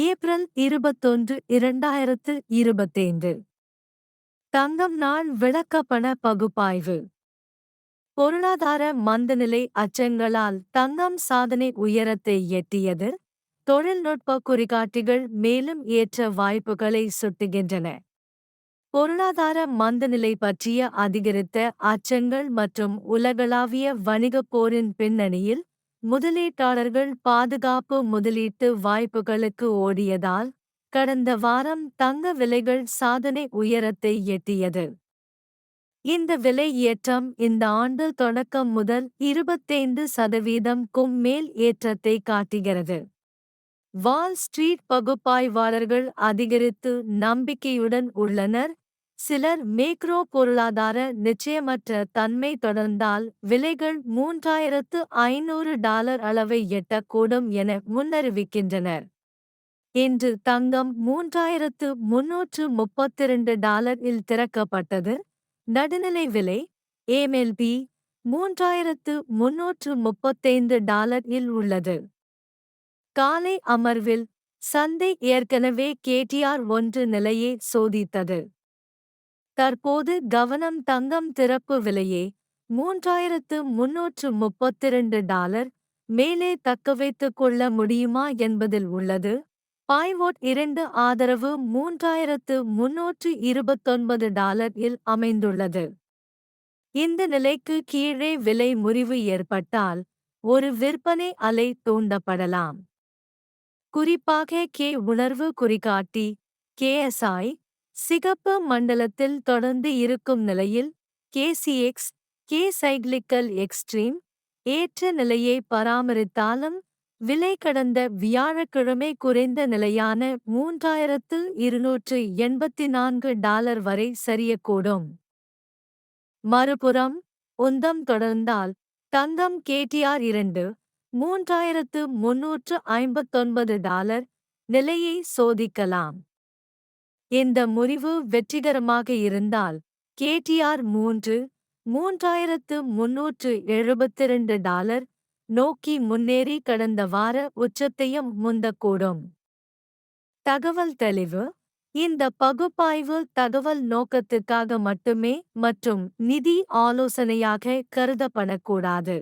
April இருபத்தொன்று இரண்டாயிரத்து இருபத்தைந்து. தங்கம் நாள் விளக்கப்பண பகுப்பாய்வு. பொருளாதார மந்தநிலை அச்சங்களால் தங்கம் சாதனை உயரத்தை எட்டியது. தொழில்நுட்ப குறிகாட்டிகள் மேலும் ஏற்ற வாய்ப்புகளை சுட்டுகின்றன. பொருளாதார மந்தநிலை பற்றிய அதிகரித்த அச்சங்கள் மற்றும் உலகளாவிய வணிகப் போரின் பின்னணியில் முதலீட்டாளர்கள் பாதுகாப்பு முதலீட்டு வாய்ப்புகளுக்கு ஓடியதால் கடந்த வாரம் தங்க விலைகள் சாதனை உயரத்தை எட்டியது. இந்த விலை ஏற்றம் இந்த ஆண்டு தொடக்கம் முதல் இருபத்தைந்து சதவீதம் மேல் ஏற்றத்தை காட்டுகிறது. வால் ஸ்ட்ரீட் பகுப்பாய்வாளர்கள் அதிகரித்து நம்பிக்கையுடன் உள்ளனர் சிலர் மேக்ரோ பொருளாதார நிச்சயமற்ற தன்மை தொடர்ந்தால் விலைகள் மூன்றாயிரத்து ஐநூறு டாலர் அளவை எட்டக்கூடும் என முன்னறிவிக்கின்றனர். இன்று தங்கம் மூன்றாயிரத்து முன்னூற்று முப்பத்திரண்டு டாலர் இல் திறக்கப்பட்டது. நடுநிலை விலை ஏமெல்பி மூன்றாயிரத்து முன்னூற்று முப்பத்தைந்து டாலர் இல் உள்ளது. காலை அமர்வில் சந்தை ஏற்கனவே கேடிஆர் ஒன்று நிலையை சோதித்தது. தற்போது கவனம் தங்கம் திறப்பு விலையே மூன்றாயிரத்து முன்னூற்று முப்பத்திரண்டு டாலர். மேலே தக்கவைத்துக் கொள்ள முடியுமா என்பதில் உள்ளது. பாய்வோட் இரண்டு ஆதரவு மூன்றாயிரத்து முன்னூற்று இருபத்தொன்பது டாலர் இல் அமைந்துள்ளது. இந்த நிலைக்கு கீழே விலை முறிவு ஏற்பட்டால் ஒரு விற்பனை அலை தூண்டப்படலாம். குறிப்பாக கே உணர்வு குறிகாட்டி கேஎஸ்ஐ சிகப்பு மண்டலத்தில் தொடர்ந்து இருக்கும் நிலையில் கேசிஎக்ஸ் கே சைக்ளிக்கல் எக்ஸ்ட்ரீம் ஏற்ற நிலையை பராமரித்தாலும் விலை கடந்த வியாழக்கிழமை குறைந்த நிலையான மூன்றாயிரத்து இருநூற்று எண்பத்தி நான்கு டாலர் வரை சரியக்கூடும். மறுபுறம் உந்தம் தொடர்ந்தால் தந்தம் கேடிஆர் இரண்டு மூன்றாயிரத்து முன்னூற்று ஐம்பத்தொன்பது டாலர் நிலையை சோதிக்கலாம். இந்த முறிவு வெற்றிகரமாக இருந்தால் கேடிஆர் மூன்று மூன்றாயிரத்து முன்னூற்று எழுபத்திரண்டு டாலர் நோக்கி முன்னேறி கடந்த வார உச்சத்தையும் முந்தக்கூடும். தகவல் தெளிவு இந்த பகுப்பாய்வு தகவல் நோக்கத்துக்காக மட்டுமே மற்றும் நிதி ஆலோசனையாக கருதப்படக்கூடாது.